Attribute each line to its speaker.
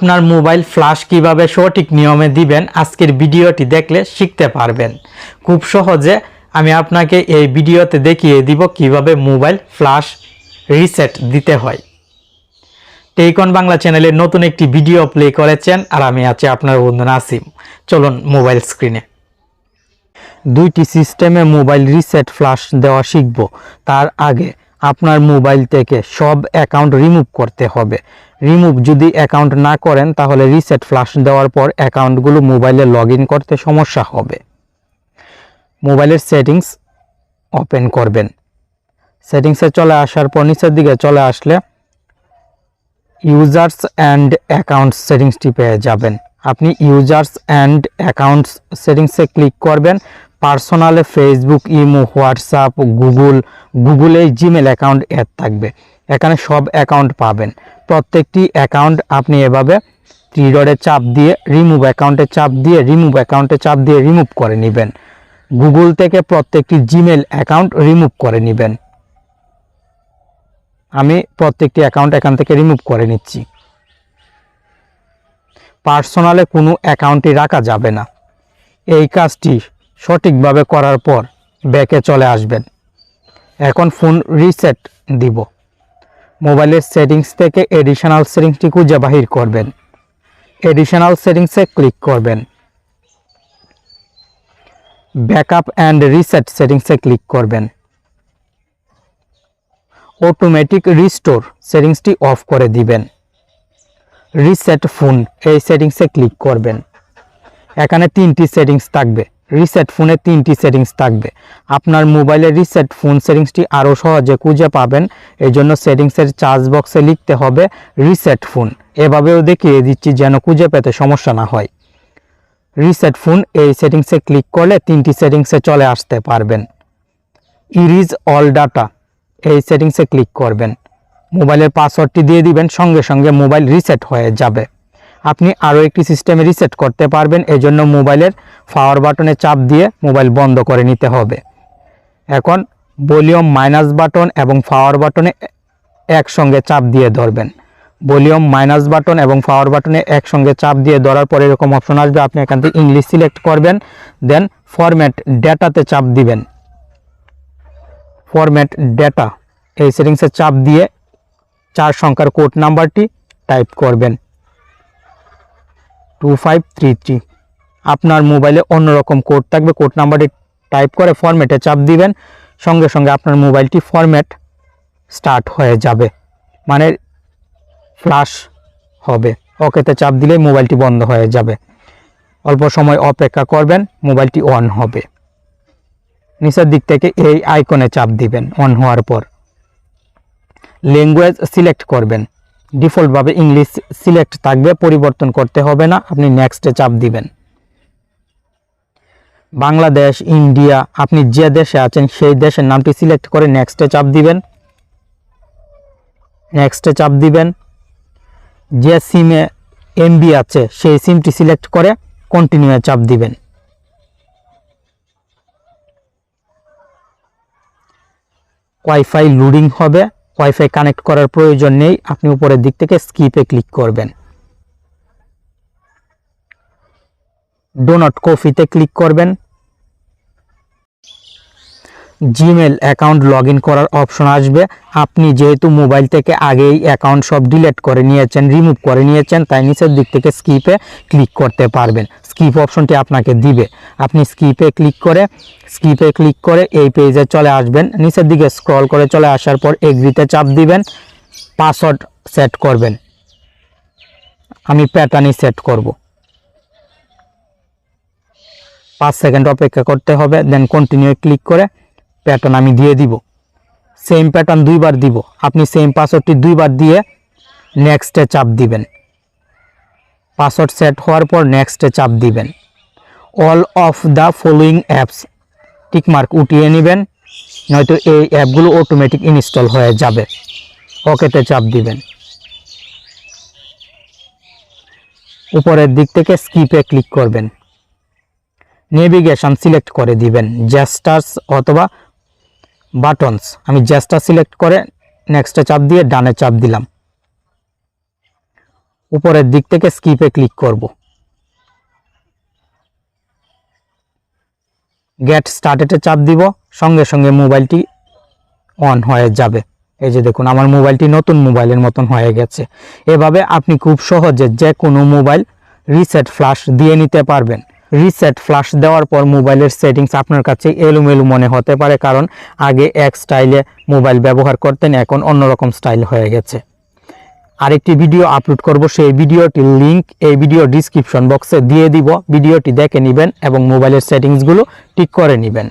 Speaker 1: আপনার mobile flush কীভাবে সঠিক নিয়মে দিবেন আজকের ভিডিওটি দেখলে শিখতে পারবেন। খুব সহজে আমি আপনাকে এই ভিডিওতে দেখিয়ে দিব কীভাবে মোবাইল ফ্লাশ রিসেট দিতে হয়। টেকন বাংলা চ্যানেলে নতুন একটি ভিডিও প্লে করেছেন আর আমি আছি আপনার বন্ধু নাসিম। চলুন মোবাইল স্ক্রিনে। দুইটি সিস্টেমে মোবাইল রিসেট ফ্লাশ দেওয়া শিখব। তার আগে আপনার মোবাইল থেকে সব অ্যাকাউন্ট রিমুভ করতে হবে। রিমুভ যদি অ্যাকাউন্ট না করেন, তাহলে রিসেট ফ্লাশ দেওয়ার পর অ্যাকাউন্টগুলো মোবাইলে লগ করতে সমস্যা হবে। মোবাইলের সেটিংস ওপেন করবেন। সেটিংসে চলে আসার পর নিচের দিকে চলে আসলে ইউজার্স অ্যান্ড অ্যাকাউন্টস সেটিংসটি পেয়ে যাবেন। আপনি ইউজার্স অ্যান্ড অ্যাকাউন্টস সেটিংসে ক্লিক করবেন। পার্সোনালে ফেসবুক, ইমো, হোয়াটসঅ্যাপ, গুগল, গুগলে জিমেল অ্যাকাউন্ট অ্যাড থাকবে। এখানে সব অ্যাকাউন্ট পাবেন। প্রত্যেকটি অ্যাকাউন্ট আপনি এভাবে থ্রি চাপ দিয়ে রিমুভ অ্যাকাউন্টে চাপ দিয়ে রিমুভ অ্যাকাউন্টে চাপ দিয়ে রিমুভ করে নেবেন। গুগল থেকে প্রত্যেকটি জিমেল অ্যাকাউন্ট রিমুভ করে নেবেন। আমি প্রত্যেকটি অ্যাকাউন্ট এখান থেকে রিমুভ করে নিচ্ছি। পার্সোনালে কোনো অ্যাকাউন্টই রাখা যাবে না। এই কাজটি সঠিকভাবে করার পর ব্যাকে চলে আসবেন। এখন ফোন রিসেট দিব। মোবাইলের সেটিংস থেকে এডিশনাল সেটিংসটি খুঁজে বাহির করবেন। এডিশনাল সেটিংসে ক্লিক করবেন। ব্যাকআপ অ্যান্ড রিসেট সেটিংসে ক্লিক করবেন। অটোমেটিক রিস্টোর সেটিংসটি অফ করে দিবেন। রিসেট ফোন এই সেটিংসে ক্লিক করবেন। এখানে তিনটি সেটিংস থাকবে। রিসেট ফোনে তিনটি সেটিংস থাকবে। আপনার মোবাইলের রিসেট ফোন সেটিংসটি আরও সহজে খুঁজে পাবেন এই জন্য সেটিংসের চার্জ বক্সে লিখতে হবে রিসেট ফোন এভাবেও দেখিয়ে দিচ্ছি যেন খুঁজে পেতে সমস্যা না হয়। রিসেট ফোন এই সেটিংসে ক্লিক করলে তিনটি সেটিংসে চলে আসতে পারবেন। ইরিজ অল ডাটা এই সেটিংসে ক্লিক করবেন। মোবাইলের পাসওয়ার্ডটি দিয়ে দিবেন, সঙ্গে সঙ্গে মোবাইল রিসেট হয়ে যাবে। আপনি আরও একটি সিস্টেমে রিসেট করতে পারবেন। এজন্য মোবাইলের পাওয়ার বাটনে চাপ দিয়ে মোবাইল বন্ধ করে নিতে হবে। এখন ভলিউম মাইনাস বাটন এবং পাওয়ার বাটনে একসঙ্গে চাপ দিয়ে ধরবেন। ভলিউম মাইনাস বাটন এবং পাওয়ার বাটনে একসঙ্গে চাপ দিয়ে ধরার পর এরকম অপশন আসবে। আপনি এখান থেকে ইংলিশ সিলেক্ট করবেন দেন ফরম্যাট ডেটাতে চাপ দিবেন। ফরম্যাট ডেটা এই সেটিংসে চাপ দিয়ে চার সংখ্যার কোড নাম্বারটি টাইপ করবেন। টু ফাইভ থ্রি থ্রি আপনার মোবাইলে অন্যরকম কোড থাকবে কোড নাম্বারটি টাইপ করে ফরম্যাটে চাপ দিবেন। সঙ্গে সঙ্গে আপনার মোবাইলটি ফরম্যাট স্টার্ট হয়ে যাবে। মানে ফ্লাশ হবে। ওকেতে চাপ দিলে মোবাইলটি বন্ধ হয়ে যাবে। অল্প সময় অপেক্ষা করবেন, মোবাইলটি অন হবে। নিচের দিক থেকে এই আইকনে চাপ দিবেন অন হওয়ার পর। ল্যাঙ্গুয়েজ সিলেক্ট করবেন। ডিফল্টভাবে ইংলিশ সিলেক্ট থাকবে, পরিবর্তন করতে হবে না, আপনি নেক্সটে চাপ দিবেন। বাংলাদেশ, ইন্ডিয়া, আপনি যে দেশে আছেন সেই দেশের নামটি সিলেক্ট করে নেক্সটে চাপ দিবেন। নেক্সটে চাপ দিবেন। যে সিমে এমবি আছে, সেই সিমটি সিলেক্ট করে কন্টিনিউয়ে চাপ দিবেন। ওয়াইফাই লোডিং হবে। ওয়াইফাই কানেক্ট করার প্রয়োজন নেই। আপনি উপরের দিক থেকে স্কিপে ক্লিক করবেন। ডোনট কফিতে ক্লিক করবেন। জিমেল অ্যাকাউন্ট লগ করার অপশন আসবে। আপনি যেহেতু মোবাইল থেকে আগেই অ্যাকাউন্ট সব ডিলিট করে নিয়েছেন রিমুভ করে নিয়েছেন, তাই নিচের দিক থেকে স্কিপে ক্লিক করতে পারবেন। স্কিপ অপশনটি আপনাকে দিবে। আপনি স্কিপে ক্লিক করে স্কিপে ক্লিক করে এই পেজে চলে আসবেন। নিচের দিকে স্ক্রল করে চলে আসার পর এগ্রিতে চাপ দিবেন পাসওয়ার্ড সেট করবেন। আমি প্যাটার্নই সেট করব। পাঁচ সেকেন্ড অপেক্ষা করতে হবে দেন কন্টিনিউ ক্লিক করে প্যাটার্ন আমি দিয়ে দিব। সেম প্যাটার্ন দুইবার দিব। আপনি সেম পাসওয়ার্ডটি দুইবার দিয়ে নেক্সটে চাপ দিবেন। পাসওয়ার্ড সেট হওয়ার পর নেক্সটে চাপ দিবেন। All of the following apps tick mark উঠিয়ে নেবেন, নয়তো এই অ্যাপগুলো অটোমেটিক ইনস্টল হয়ে যাবে। ওকেতে চাপ দিবেন। উপরের দিক থেকে স্কিপে ক্লিক করবেন। নেভিগেশন সিলেক্ট করে দিবেন। জ্যাস্টার্স অথবা বাটনস আমি জ্যাসটা সিলেক্ট করে নেক্সটে চাপ দিয়ে ডানে চাপ দিলাম। উপরের দিক থেকে স্কিপে ক্লিক করব। গেট স্টার্টেডে চাপ দিব, সঙ্গে সঙ্গে মোবাইলটি অন হয়ে যাবে। এই যে দেখুন, আমার মোবাইলটি নতুন মোবাইলের মতন হয়ে গেছে। এভাবে আপনি খুব সহজে যে কোনো মোবাইল রিসেট ফ্লাশ দিয়ে নিতে পারবেন। রিসেট ফ্লাশ দেওয়ার পর মোবাইলের সেটিংস আপনার কাছে এলোমেলো মনে হতে পারে, কারণ আগে এক স্টাইলে মোবাইল ব্যবহার করতেন, এখন অন্যরকম স্টাইল হয়ে গেছে। আরেকটি ভিডিও আপলোড করব, সেই ভিডিওটির লিংক এই ভিডিও ডিসক্রিপশন বক্সে দিয়ে দিব। ভিডিওটি দেখে নেবেন এবং মোবাইলের সেটিংসগুলো ঠিক করে নেবেন।